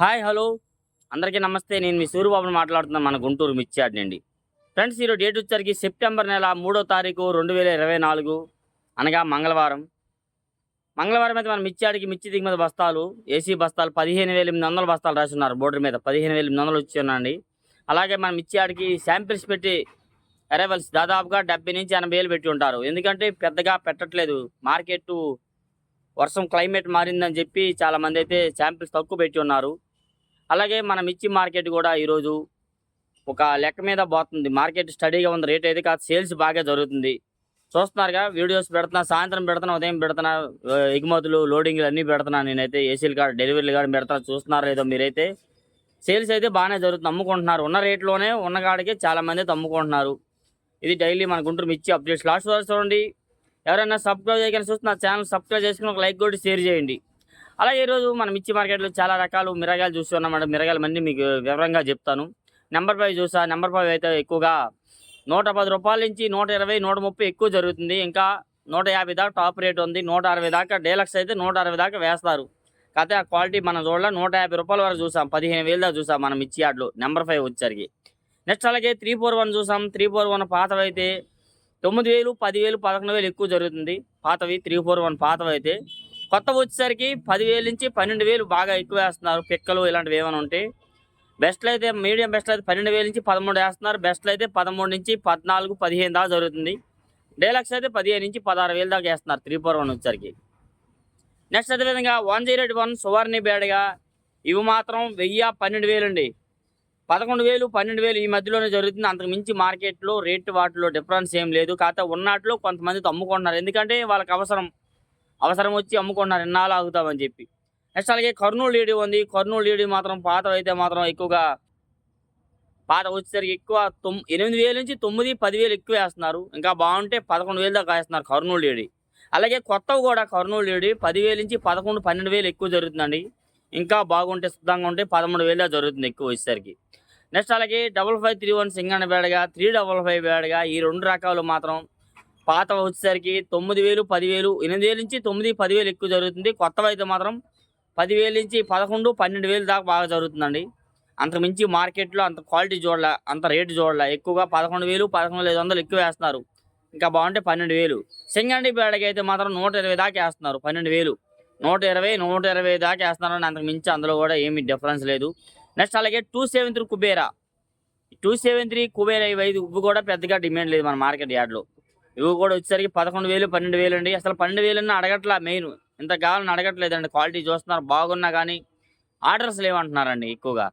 Hi hello. అందరికీ నమస్తే. నేను మీ సూర్యబాబుని మాట్లాడుతున్నాను మన గుంటూరు మిర్చియాడ్ నుండి ఫ్రెండ్స్ ఈరోజు డేట్ వచ్చరికి సెప్టెంబర్ నెల మూడో తారీఖు రెండు వేల ఇరవై నాలుగు. అనగా మంగళవారం. మంగళవారం అయితే మన మిర్చియాడికి మిర్చి దిగుమతి బస్తాలు ఏసీ బస్తాలు పదిహేను వేల ఎనిమిది వందల బస్తాలు రాసి ఉన్నారు బోర్డర్ మీద. పదిహేను వేల ఎనిమిది వందలు వచ్చి అలాగే మన మిర్చియాడికి శాంపిల్స్ పెట్టి అరైవల్స్ దాదాపుగా డెబ్బై నుంచి ఎనభై వేలు పెట్టి ఉంటారు. ఎందుకంటే పెద్దగా పెట్టట్లేదు. మార్కెట్ వర్షం క్లైమేట్ మారిందని చెప్పి చాలామంది అయితే శాంపిల్స్ తక్కువ పెట్టి ఉన్నారు. అలాగే మన మిర్చి మార్కెట్ కూడా ఈరోజు ఒక లెక్క మీద పోతుంది. మార్కెట్ స్టడీగా ఉంది రేట్ అయితే కాదు సేల్స్ బాగా జరుగుతుంది. చూస్తున్నారుగా వీడియోస్ పెడుతున్నా సాయంత్రం పెడుతున్నా ఉదయం పెడుతున్నా ఎగుమతులు లోడింగ్లు అన్నీ పెడుతున్నా నేనైతే ఏసీలు కాదు డెలివరీలు కానీ పెడుతున్నా చూస్తున్నారో లేదో మీరైతే. సేల్స్ అయితే బాగానే జరుగుతుంది అమ్ముకుంటున్నారు. ఉన్న రేట్లోనే ఉన్న కాడికి చాలామంది అమ్ముకుంటున్నారు. ఇది డైలీ మన గుంటూరు మిర్చి అప్డేట్స్. లాస్ట్ వరకు చూడండి. ఎవరైనా సబ్స్క్రైబ్ చేయగలిగిన చూస్తున్న ఛానల్ సబ్స్క్రైబ్ చేసుకుని ఒక లైక్ కొట్టి షేర్ చేయండి. అలా ఈరోజు మన మిర్చి మార్కెట్లో చాలా రకాలు మిరగాయలు చూస్తున్నామంటే మిరగాయలు మంది మీకు వివరంగా చెప్తాను. నెంబర్ ఫైవ్ చూసా. నెంబర్ ఫైవ్ అయితే ఎక్కువగా నూట పది రూపాయల నుంచి నూట ఇరవై నూట ముప్పై ఎక్కువ జరుగుతుంది. ఇంకా నూట యాభై దాకా టాప్ రేట్ ఉంది. నూట అరవై దాకా డేలక్స్ అయితే నూట అరవై దాకా వేస్తారు. కాకపోతే ఆ క్వాలిటీ మనం చూడాలి. నూట యాభై రూపాయల వరకు చూసాం. పదిహేను వేలు దాకా చూసాం మనం మిర్చి ఆటలు నెంబర్ ఫైవ్ వచ్చరికి నెక్స్ట్ అలాగే త్రీ ఫోర్ వన్ చూసాం. త్రీ ఫోర్ వన్ పాతవి అయితే తొమ్మిది వేలు పదివేలు పదకొండు వేలు ఎక్కువ జరుగుతుంది. పాతవి త్రీ ఫోర్ వన్ పాతవి కొత్త వచ్చేసరికి పదివేలు నుంచి పన్నెండు వేలు బాగా ఎక్కువ వేస్తున్నారు పిక్కలు ఇలాంటివి ఏమైనా ఉంటే. బెస్ట్లు అయితే మీడియం బెస్ట్లు అయితే పన్నెండు వేలు నుంచి పదమూడు వేస్తున్నారు. బెస్ట్లు అయితే పదమూడు నుంచి పద్నాలుగు పదిహేను దాకా జరుగుతుంది. డైలాక్స్ అయితే పదిహేను నుంచి పదహారు వేలు దాకా వేస్తున్నారు త్రీ ఫోర్ వన్ వచ్చేసరికి. నెక్స్ట్ అదేవిధంగా వన్ జీరో ఎయిట్ వన్ సువర్ణి బేడగా ఇవి మాత్రం వెయ్యి పన్నెండు వేలు అండి. పదకొండు వేలు పన్నెండు వేలు ఈ మధ్యలోనే జరుగుతుంది. అంతకు మించి మార్కెట్లో రేటు వాటిలో డిఫరెన్స్ ఏం లేదు. కాకపోతే ఉన్నట్లో కొంతమంది అమ్ముకుంటున్నారు ఎందుకంటే వాళ్ళకి అవసరం అవసరం వచ్చి అమ్ముకుంటున్నారు ఎన్నాళ్ళు ఆగుతామని చెప్పి. నెక్స్ట్ అలాగే కర్నూలు లీడీ ఉంది. కర్నూలు లీడీ మాత్రం పాత అయితే మాత్రం ఎక్కువగా పాత వచ్చేసరికి ఎక్కువ తొమ్ ఎనిమిది వేల నుంచి తొమ్మిది పదివేలు ఎక్కువ వేస్తున్నారు. ఇంకా బాగుంటే పదకొండు వేలు దాకా వేస్తున్నారు కర్నూలు లీడీ. అలాగే కొత్తవి కూడా కర్నూలు లీడి పదివేలు నుంచి పదకొండు పన్నెండు వేలు ఎక్కువ జరుగుతుందండి. ఇంకా బాగుంటే శుద్ధంగా ఉంటే పదమూడు వేలు దాకా జరుగుతుంది ఎక్కువ వచ్చేసరికి. నెక్స్ట్ అలాగే డబల్ ఫైవ్ త్రీ వన్ సింగన్న బేడగా త్రీ డబల్ ఫైవ్ బేడగా ఈ రెండు రకాలు మాత్రం పాత వచ్చేసరికి తొమ్మిది వేలు పదివేలు ఎనిమిది వేలు నుంచి తొమ్మిది పదివేలు ఎక్కువ జరుగుతుంది. కొత్తవి అయితే మాత్రం పదివేలు నుంచి పదకొండు పన్నెండు వేలు దాకా బాగా జరుగుతుందండి. అంతకు మించి మార్కెట్లో అంత క్వాలిటీ చూడాల అంత రేటు చూడాల. ఎక్కువగా పదకొండు వేలు పదకొండు ఐదు వందలు ఎక్కువ వేస్తున్నారు. ఇంకా బాగుంటే పన్నెండు వేలు. సింగండి బేడకి అయితే మాత్రం నూట ఇరవై దాకా వేస్తున్నారు పన్నెండు వేలు. నూట ఇరవై నూట ఇరవై దాకా వేస్తున్నారని అంతకు మించి అందులో కూడా ఏమీ డిఫరెన్స్ లేదు. నెక్స్ట్ అలాగే two seven three Kubera. Two seven three Kubera ఇవి ఐదు ఉప్పు కూడా పెద్దగా డిమాండ్ లేదు మన మార్కెట్ యార్డ్లో. ఇవి కూడా వచ్చేసరికి పదకొండు వేలు పన్నెండు వేలు అండి. అసలు పన్నెండు వేలు అడగట్లా మెయిన్ ఇంత కావాలని అడగట్లేదండి. క్వాలిటీ చూస్తున్నారు బాగున్నా కానీ ఆర్డర్స్ లేవంటున్నారండి ఎక్కువగా.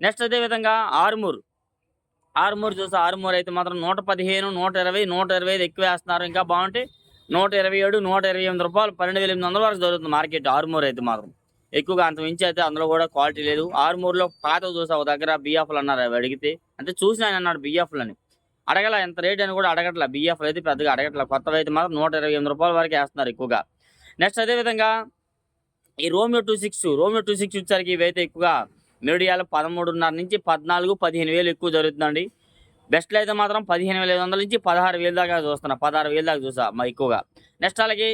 నెక్స్ట్ అదే విధంగా ఆరుమూరు. ఆరుమూరు చూస్తే ఆరుమూరు అయితే మాత్రం నూట పదిహేను నూట ఇరవై నూట ఇరవై ఐదు ఎక్కువ వేస్తున్నారు. ఇంకా బాగుంటే నూట ఇరవై ఏడు నూట ఇరవై ఎనిమిది రూపాయలు పన్నెండు వేల ఎనిమిది వందల వరకు దొరుకుతుంది మార్కెట్ ఆరుమూరు అయితే మాత్రం. ఎక్కువగా అంత మించి అయితే అందులో కూడా క్వాలిటీ లేదు. ఆరుమూరులో పాత చూసా ఒక దగ్గర బిఎఫ్లు అన్నారు అవి అడిగితే. అంటే చూసిన ఆయన అన్నాడు బిఎఫ్లని అడగల ఎంత రేట్ అని కూడా అడగట్ల. బిఎఫ్లు అయితే పెద్దగా అడగట్ల. కొత్తవి అయితే మాత్రం నూట ఇరవై ఎనిమిది రూపాయల వరకు వేస్తున్నారు ఎక్కువగా. నెక్స్ట్ అదేవిధంగా ఈ Romeo two six Romeo two six వచ్చేసరికి ఇవైతే ఎక్కువగా మీడియాలో పదమూడున్నర నుంచి పద్నాలుగు పదిహేను వేలు ఎక్కువ జరుగుతుందండి. బెస్ట్లో అయితే మాత్రం పదిహేను వేల ఐదు వందల నుంచి పదహారు వేలు దాకా చూస్తున్నా. పదహారు వేలు దాకా చూసా మా ఎక్కువగా. నెక్స్ట్ అలాగే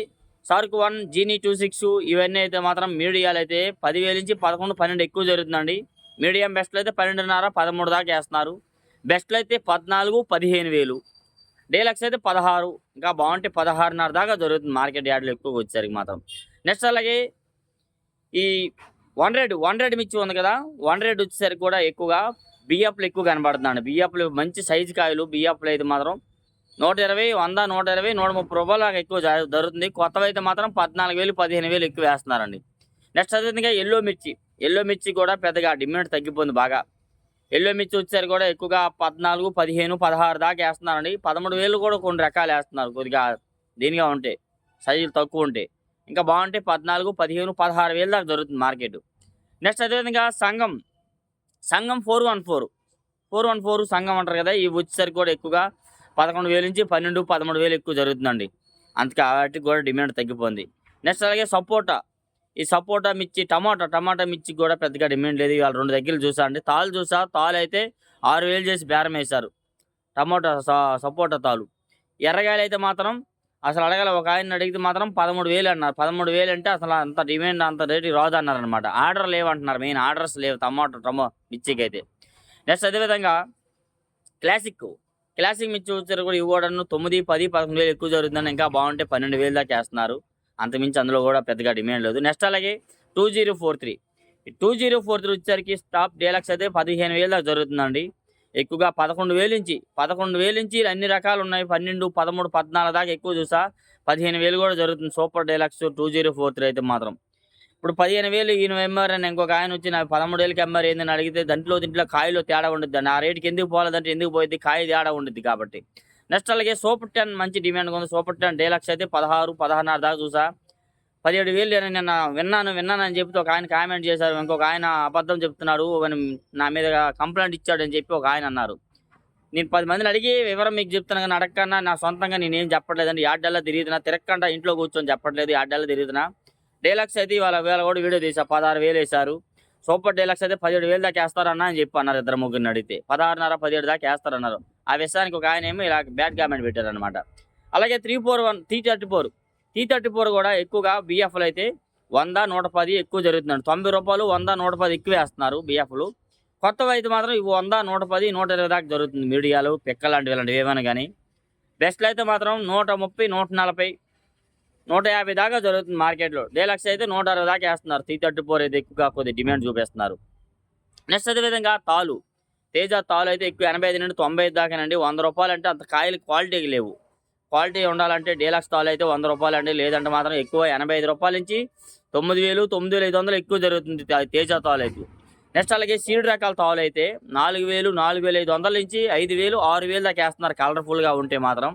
సార్క్ వన్ జీనీ టూ సిక్స్ ఇవన్నీ అయితే మాత్రం మీడియాలు అయితే పదివేల నుంచి పదకొండు పన్నెండు ఎక్కువ జరుగుతుందండి. మీడియం బెస్ట్లో అయితే పన్నెండున్నర పదమూడు దాకా వేస్తున్నారు. బెస్ట్లు అయితే పద్నాలుగు పదిహేను వేలు. డీలక్స్ అయితే పదహారు ఇంకా బాగుంటే పదహారున్నర దాకా జరుగుతుంది మార్కెట్ యార్డ్లు ఎక్కువ వచ్చేసరికి మాత్రం. నెక్స్ట్ అలాగే ఈ వన్ రేడ్ వన్ రేడ్ మిర్చి ఉంది కదా వన్ రేడ్ వచ్చేసరికి కూడా ఎక్కువగా బియ్యప్లు ఎక్కువ కనబడుతున్నాడు బియ్యప్లు మంచి సైజు కాయలు బియ్యప్లు అయితే మాత్రం నూట ఇరవై వంద నూట ఇరవై నూట ముప్పై రూపాయలు ఎక్కువ జ- దొరుకుతుంది. కొత్తవి అయితే మాత్రం పద్నాలుగు వేలు పదిహేను వేలు ఎక్కువ వేస్తున్నారండి. నెక్స్ట్ అదేవిధంగా ఎల్లో మిర్చి. ఎల్లో మిర్చి కూడా పెద్దగా డిమాండ్ తగ్గిపోయింది బాగా. ఎల్లో మిర్చి వచ్చేసరికి కూడా ఎక్కువగా పద్నాలుగు పదిహేను పదహారు దాకా వేస్తున్నారండి. పదమూడు వేలు కూడా కొన్ని రకాలు వేస్తున్నారు. కొద్దిగా దీనిగా ఉంటే సైజులు తక్కువ ఉంటే. ఇంకా బాగుంటే పద్నాలుగు పదిహేను పదహారు వేలు దాకా దొరుకుతుంది మార్కెట్. నెక్స్ట్ అదేవిధంగా సంఘం సంఘం four one four. Four one four సంఘం అంటారు కదా ఇవి వచ్చేసరికి కూడా ఎక్కువగా పదకొండు వేలు నుంచి పన్నెండు పదమూడు వేలు ఎక్కువ జరుగుతుందండి. అందుకే వాటికి కూడా డిమాండ్ తగ్గిపోయింది. నెక్స్ట్ అలాగే సపోటా. ఈ సపోటా మిర్చి టమాటా టమాటా మిర్చికి కూడా పెద్దగా డిమాండ్ లేదు. ఇవాళ రెండు దగ్గర చూసా అండి. తాలు చూసా తాలు అయితే ఆరు వేలు చేసి బేరం వేశారు. టమాటా స- సపోటా తాలు. ఎర్రగాయలు అయితే మాత్రం అసలు అడగల ఒక ఆయన అడిగితే మాత్రం పదమూడు వేలు అన్నారు. పదమూడు వేలు అంటే అసలు అంత డిమాండ్ అంత రేటు రాదు అన్నారనమాట ఆర్డర్ లేవంటున్నారు. మెయిన్ ఆర్డర్స్ లేవు టమాటో టమో మిర్చికి అయితే నెక్స్ట్ అదేవిధంగా క్లాసిక్ క్లాసిక్ మిర్చి వచ్చారు కూడా ఇవ్వడం తొమ్మిది పది పదకొండు వేలు ఎక్కువ జరుగుతుందని ఇంకా బాగుంటే పన్నెండు వేలు దాకా వేస్తున్నారు. అంతమించి అందులో కూడా పెద్దగా డిమాండ్ లేదు. నెక్స్ట్ అలాగే two zero four three. Two zero four three వచ్చేసరికి స్టాప్ డీలక్స్ అయితే పదిహేను వేలు దాకా జరుగుతుందండి. ఎక్కువగా పదకొండు వేలు నుంచి పదకొండు వేలు నుంచి అన్ని రకాలు ఉన్నాయి. పన్నెండు పదమూడు పద్నాలుగు దాకా ఎక్కువ చూసా. పదిహేను వేలు కూడా జరుగుతుంది super deluxe two zero four three అయితే మాత్రం. ఇప్పుడు పదిహేను వేలు ఈయన ఎంఆర్ అని ఇంకొక ఆయన వచ్చి నాకు పదమూడు వేలకి ఎంఆర్ ఏందని అడిగితే దాంట్లో దీంట్లో కాయలో తేడా ఉండదు ఆ రేటుకి ఎందుకు పోలేదంటే ఎందుకు పోయింది కాయ తేడా ఉండదు కాబట్టి. నెక్స్ట్ అలాగే సూపర్ టెన్ మంచి డిమాండ్గా ఉంది. సూపర్ టెన్ డైలాక్స్ అయితే పదహారు పదహారున్నర దాకా చూసా. పదిహేడు వేలు నేను నిన్న విన్నాను విన్నాను అని చెప్పి ఒక ఆయన కామెంట్ చేశారు. ఇంకొక ఆయన అబద్ధం చెప్తున్నాడు. నా మీద కంప్లైంట్ ఇచ్చాడు అని చెప్పి ఒక ఆయన అన్నారు. నేను పది మందిని అడిగి వివరం మీకు చెప్తాను కానీ అడగకన్నా నా సొంతంగా నేనేం చెప్పట్లేదండి. యాడ్డల్లా తిరుగుతున్నా. తిరగకుండా ఇంట్లో కూర్చొని చెప్పట్లేదు. యాడ్డల్లా తిరుగుతున్నా. డైలాక్స్ అయితే వాళ్ళ వేళ కూడా వీడియో తీసా. పదహారు వేలు వేశారు. సూపర్ డైలాక్స్ అయితే పదిహేడు వేలు దాకా వేస్తారన్నా అని చెప్పి అన్నారు ఇద్దరు ముగ్గురిని అడిగితే. పదహారున్నర పదిహేడు దాకా వేస్తారన్నారు. ఆ విషయానికి ఒక ఆయన ఏమో ఇలా బ్యాడ్ కామెంట్ పెట్టారనమాట అలాగే three four one three thirty four three thirty four కూడా ఎక్కువగా బిఎఫ్లు అయితే వంద నూట పది ఎక్కువ జరుగుతున్నాడు తొంభై రూపాయలు వంద నూట పది ఎక్కువ వేస్తున్నారు బిఎఫ్లు కొత్తవి అయితే మాత్రం ఇవి వంద నూట పది నూట ఇరవై దాకా జరుగుతుంది మీడియాలు పిక్క లాంటివి ఇలాంటివి ఏమైనా కానీ. బెస్ట్లు అయితే మాత్రం నూట ముప్పై నూట నలభై నూట యాభై దాకా జరుగుతుంది మార్కెట్లో డేలక్స్ అయితే నూట అరవై దాకా వేస్తున్నారు. త్రీ థర్టీ ఫోర్ అయితే ఎక్కువగా కొద్ది డిమాండ్ చూపిస్తున్నారు. నెక్స్ట్ అదేవిధంగా తాలు. తేజ తాలు అయితే ఎక్కువ ఎనభై ఐదు నుండి తొంభై ఐదు దాకానండి. వంద రూపాయలు అంటే అంత కాయలు క్వాలిటీకి లేవు. క్వాలిటీ ఉండాలంటే డీలక్స్ తాలు అయితే వంద రూపాయలు అండి లేదంటే మాత్రం ఎక్కువ ఎనభై ఐదు రూపాయల నుంచి తొమ్మిది వేలు తొమ్మిది వేల ఐదు వందలు ఎక్కువ జరుగుతుంది తేజ తాలు అయితే నెక్స్ట్ అలాగే సీడ్ రకాల తాలు అయితే నాలుగు వేలు నాలుగు వేల ఐదు వందల నుంచి ఐదు వేలు ఆరు వేలు దాకా వేస్తున్నారు కలర్ఫుల్గా ఉంటే మాత్రం.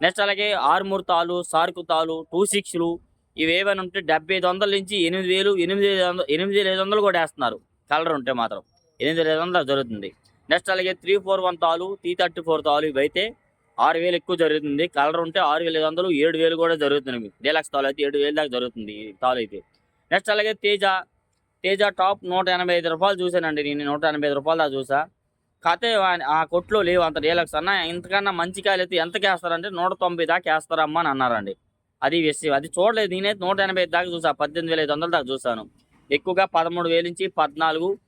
నెక్స్ట్ అలాగే ఆర్మూర్ తాలు సార్కు తాలు టూ సిక్స్లు ఇవి ఏమైనా ఉంటే డెబ్బై ఐదు వందల నుంచి ఎనిమిది వేలు ఎనిమిది ఐదు ఎనిమిది వేల ఐదు వందలు కూడా వేస్తున్నారు. కలర్ ఉంటే మాత్రం. ఎనిమిది వేల ఐదు వందలు జరుగుతుంది. నెక్స్ట్ అలాగే త్రీ ఫోర్ వన్ తాలు టీ థర్టీ ఫోర్ తాలు ఇవి అయితే ఆరు వేలు ఎక్కువ జరుగుతుంది. కలర్ ఉంటే ఆరు వేల ఐదు వందలు ఏడు వేలు కూడా జరుగుతుంది మీకు. డీలక్స్ తాలు అయితే ఏడు వేలు దాకా జరుగుతుంది ఈ తాలు అయితే. నెక్స్ట్ అలాగే తేజ. తేజ టాప్ నూట ఎనభై ఐదు రూపాయలు చూశానండి నేను నూట ఎనభై ఐదు రూపాయలు దాకా చూసా. కాకపోతే ఆ- ఆ కొట్లో లేవు అంత డీలక్స్ అన్న. ఇంతకన్నా మంచి కాయలు అయితే ఎంతకి వేస్తారంటే నూట తొంభై దాకా వేస్తారమ్మా అని అన్నారండి. అది విషయం. అది చూడలేదు. నేనైతే నూట ఎనభై ఐదు దాకా చూసా పద్దెనిమిది వేల ఐదు వందల దాకా చూసాను. ఎక్కువగా పదమూడు వేలు నుంచి పద్నాలుగు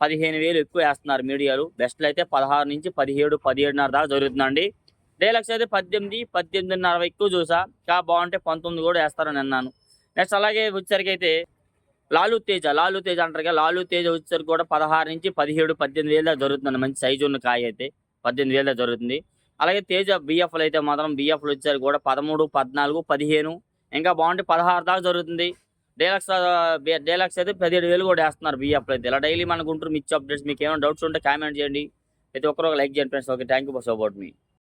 పదిహేను వేలు ఎక్కువ వేస్తున్నారు మీడియాలు. బెస్ట్లు అయితే పదహారు నుంచి పదిహేడు పదిహేడున్నర దాకా జరుగుతుందండి. డైలాగ్స్ అయితే పద్దెనిమిది పద్దెనిమిదిన్నర ఎక్కువ చూసా. ఇంకా బాగుంటే పంతొమ్మిది కూడా వేస్తారని అన్నాను. నెక్స్ట్ అలాగే వచ్చేసరికి అయితే లాలు తేజ లాలు తేజ అంటారు కదా లాలు తేజ వచ్చేసరికి కూడా పదహారు నుంచి పదిహేడు పద్దెనిమిది వేల దాకా జరుగుతుంది మంచి సైజు ఉన్న కాయ అయితే పద్దెనిమిది వేల దాకా జరుగుతుంది. అలాగే తేజ బిఎఫ్లు అయితే మాత్రం బిఎఫ్లు వచ్చేసరికి కూడా పదమూడు పద్నాలుగు పదిహేను ఇంకా బాగుంటే పదహారు దాకా జరుగుతుంది. డైలాక్స్ డైలాక్స్ అయితే పదిహేడు వేలు కూడా వేస్తున్నారు బిఎఫ్ అయితే. ఇలా డైలీ మన గుంటూరు మిచ్చి అప్డేట్స్ మీకు ఏమైనా డౌట్స్ ఉంటే కామెంట్ చేయండి. ప్రతి ఒక్కరు ఒక లైక్ చేయండి friends. Okay thank you for support me.